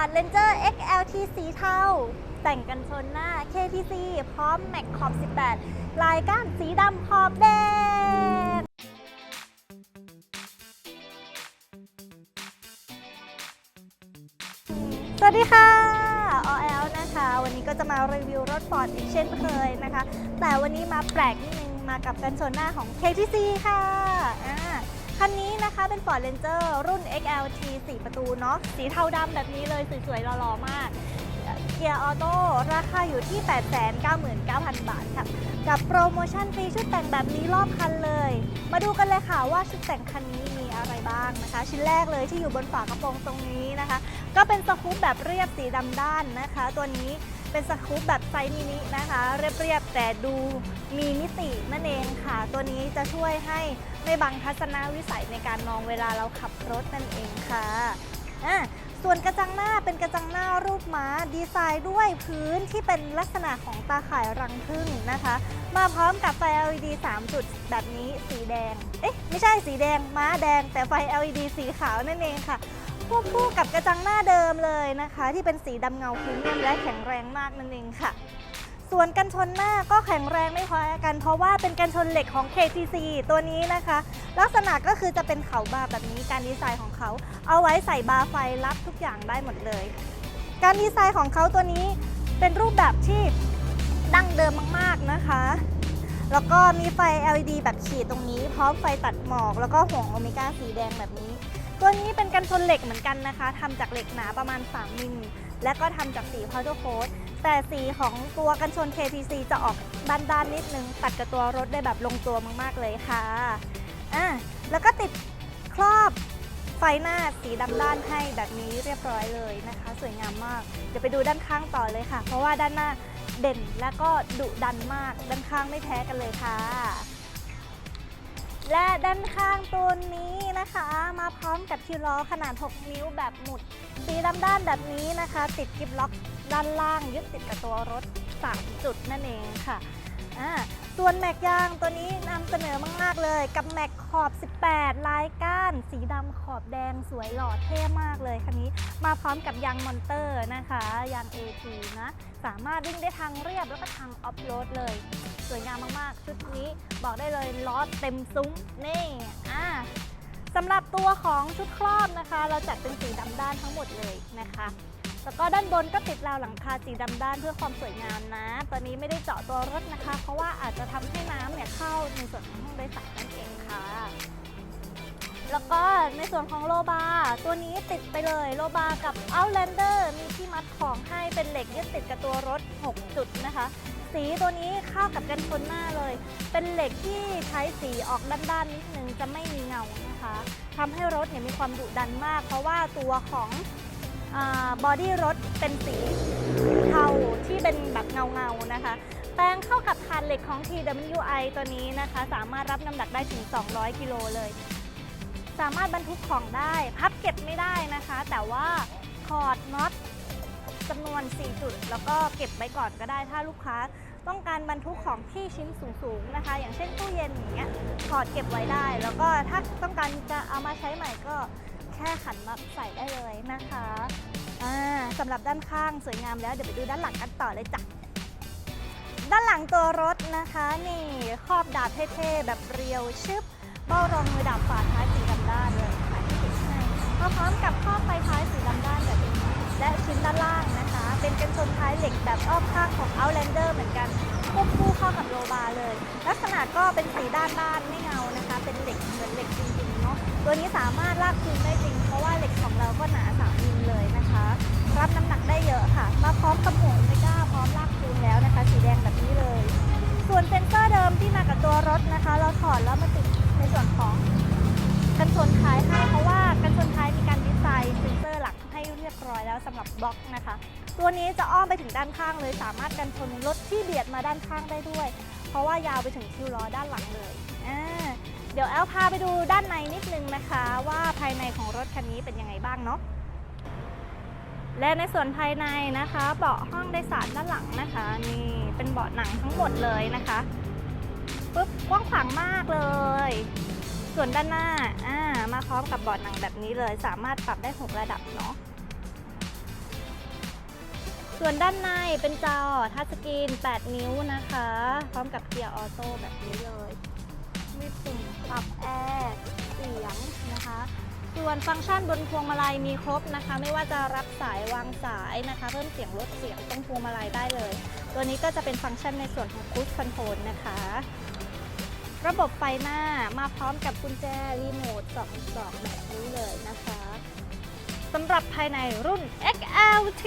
Smart Ranger XLT สีเทาแต่งกันชนหน้า KTC พร้อมแม็กขอบ 18 ลายก้านสีดำขอบแดงสวัสดีค่ะออแอลนะคะ วันนี้ก็จะมารีวิวรถฟอร์ดอีกเช่นเคยนะคะ แต่วันนี้มาแปลกนิดนึงมากับกันชนหน้าของ KTC ค่ะอ่า คันนี้นะคะเป็น Ford Ranger รุ่น XLT 4 ประตูเนาะสีเทาดำแบบนี้เลยสวยๆหล่อๆมาก เกียร์ออโต้ราคาอยู่ที่ 899,000 บาทค่ะ กับโปรโมชั่นฟรีชุดแต่งแบบนี้รอบคันเลย มาดูกันเลยค่ะว่าชุดแต่งคันนี้มีอะไรบ้างนะคะ ชิ้นแรกเลยที่อยู่บนฝากระโปรงตรงนี้นะคะ ก็เป็นสกู๊ปแบบเรียบสีดำด้านนะคะ ตัวนี้เป็นสกู๊ปแบบไซส์มินินะคะ เรียบๆ แต่ดูมีมิตินั่นเองค่ะ ตัวนี้จะช่วยให้ไม่บังทัศนวิสัยในการมองเวลาเราขับรถนั่นเองค่ะอะส่วนกระจังหน้าเป็นกระจังหน้ารูปม้าดีไซน์ด้วยพื้นที่เป็นลักษณะของตาข่ายรังผึ้งนะคะ มาพร้อมกับไฟ LED 3 จุดแบบนี้สีแดง เอ๊ะไม่ใช่สีแดงม้าแดง แต่ไฟ LED สีขาวนั่นเองค่ะควบคู่กับกระจังหน้าเดิมเลยนะคะ ที่เป็นสีดำเงาพรีเมียมและแข็งแรงมากนั่นเองค่ะ ส่วนกันชนหน้าก็แข็งแรงไม่แพ้กัน เพราะว่าเป็นกันชนเหล็กของ KTC ตัวนี้นะคะ ลักษณะก็คือจะเป็นเขาบาร์แบบนี้การดีไซน์ของเขา เอาไว้ใส่บาร์ไฟรับทุกอย่างได้หมดเลย การดีไซน์ของเขาตัวนี้เป็นรูปแบบที่ดั้งเดิมมากๆนะคะ แล้วก็มีไฟ LED แบบขีดตรงนี้ พร้อมไฟตัดหมอก แล้วก็ห่วงโอเมก้าสีแดงแบบนี้ ตัวนี้เป็นกันชนเหล็กเหมือนกันนะคะทำจากเหล็กหนาประมาณ 3 มิล และก็ทำจากสีพาวเดอร์โค้ดแต่สีของตัวกันชน KTC จะออกด้านๆนิดนึง ตัดกับตัวรถได้แบบลงตัวมากๆเลยค่ะอะแล้วก็ติดครอบไฟหน้าสีดำด้านให้แบบนี้เรียบร้อยเลยนะคะ สวยงามมาก เดี๋ยวไปดูด้านข้างต่อเลยค่ะ เพราะว่าด้านหน้าเด่นและก็ดุดันมากด้านข้างไม่แพ้กันเลยค่ะ และด้านข้างตัวนี้นะคะ มาพร้อมกับคิวล้อขนาด 6 นิ้วแบบหมุด สีดำด้านแบบนี้นะคะ ติดกิบล็อกด้านล่างยึดติดกับตัวรถ 3 จุดนั่นเองค่ะอ่า ส่วนแม็กยางตัวนี้นำเสนอมาก ๆ เลย กับแม็กขอบ 18 ลายก้าน สีดำขอบแดงสวยหล่อเท่มากเลยคันนี้ มาพร้อมกับยางมอนเตอร์นะคะ ยาง AT นะ สามารถวิ่งได้ทางเรียบแล้วก็ทางออฟโรดเลย สวยงามมากๆ ชุดนี้บอกได้เลยล้อเต็มซุ้มนี่อ่าสำหรับตัวของชุดครอบนะคะ เราจัดเป็นสีดำด้านทั้งหมดเลยนะคะ แล้วก็ด้านบนก็ติดราวหลังคาสีดำด้านเพื่อความสวยงามนะ ตอนนี้ไม่ได้เจาะตัวรถนะคะ เพราะว่าอาจจะทำให้น้ำเนี่ยเข้าในส่วนของห้องโดยสารนั่นเองค่ะ แล้วก็ในส่วนของโลบาร์ตัวนี้ติดไปเลยโลบาร์กับ Outlander มีที่มัดของให้เป็นเหล็กยึดติดกับตัวรถ 6 จุดนะคะสีตัวนี้เข้ากับกันชนหน้าเลย เป็นเหล็กที่ใช้สีออกด้านๆนิดนึงจะไม่มีเงานะคะทำให้รถเนี่ยมีความดุดันมาก เพราะว่าตัวของ บอดี้รถเป็นสีเทาที่เป็นแบบเงาๆนะคะ แปลงเข้ากับฐานเหล็กของ TWI ตัวนี้นะคะ สามารถรับน้ำหนักได้ถึง 200 กิโลเลย สามารถบรรทุกของได้ พับเก็บไม่ได้นะคะ แต่ว่าถอดน็อตจำนวน 4 จุด แล้วก็เก็บไว้ก่อนก็ได้ถ้าลูกค้าต้องการบรรทุกของที่ชิ้นสูงๆนะคะ อย่างเช่นตู้เย็นอย่างเงี้ยถอดเก็บไว้ได้ แล้วก็ถ้าต้องการจะเอามาใช้ใหม่ก็ ค่ขันน็อตใส่ได้เลยนะคะอ่าสำหรับด้านข้างสวยงามแล้วเดี๋ยวไปดูด้านหลังกันต่อเลยจ้ะด้านหลังตัวรถนะคะ นี่ครอบดาบเท่ๆแบบเรียวชึบเบ้ารองมือดาบฝาท้ายสีดำด้านเลยค่ะที่ติดให้มาพร้อมกับครอบไฟท้ายสีดำด้านแบบนี้และชิ้นด้านล่างนะคะ เป็นกันชนท้ายเหล็กแบบอ้อมข้างของ Outlander เหมือนกันควบคู่เข้ากับโลบาเลย ลักษณะก็เป็นสีด้านด้านไม่เงานะคะ เป็นเหล็กเหมือนเหล็กจริงๆ นาะ ตัวนี้สามารถลากคืนได้จริง เพราะว่าเหล็กของเราก็หนา3มิลเลยนะคะ รับน้ำหนักได้เยอะค่ะ มาพร้อมกับหมวกไม่กล้าพร้อมลากคืนแล้วนะคะ สีแดงแบบนี้เลย ส่วนเซ็นเซอร์เดิมที่มากับตัวรถนะคะ เราถอดแล้วมาติดในส่วนของกันชนท้ายให้เพราะว่ากันชนท้ายมีการดีไซน์เซ็นเซอร์หลักให้เรียบร้อยแล้วสำหรับบล็อกนะคะ ตัวนี้จะอ้อมไปถึงด้านข้างเลย สามารถกันชนรถที่เบียดมาด้านข้างได้ด้วย เพราะว่ายาวไปถึงคิวล้อด้านหลังเลย เดี๋ยวแอลพาไปดูด้านในนิดนึงนะคะ ว่าภายในของรถคันนี้เป็นยังไงบ้างเนาะและในส่วนภายในนะคะ เบาะห้องโดยสารด้านหลังนะคะนี่เป็นเบาะหนังทั้งหมดเลยนะคะปุ๊บกว้างขวางมากเลย ส่วนด้านหน้าอ่ามาพร้อมกับเบาะหนังแบบนี้เลย สามารถปรับได้6ระดับเนาะส่วนด้านในเป็นจอทัชสกรีน 8 นิ้วนะคะ พร้อมกับเกียร์ออโต้แบบนี้เลย มีปุ่มปรับแอร์เสียงนะคะ ส่วนฟังก์ชันบนพวงมาลัยมีครบนะคะ ไม่ว่าจะรับสายวางสายนะคะ เพิ่มเสียงลดเสียงตรงพวงมาลัยได้เลย ตัวนี้ก็จะเป็นฟังก์ชันในส่วนของ Cruise Control นะคะ ระบบไฟหน้ามาพร้อมกับกุญแจรีโมท2ดอกแบบนี้เลยนะคะสำหรับภายในรุ่น XLT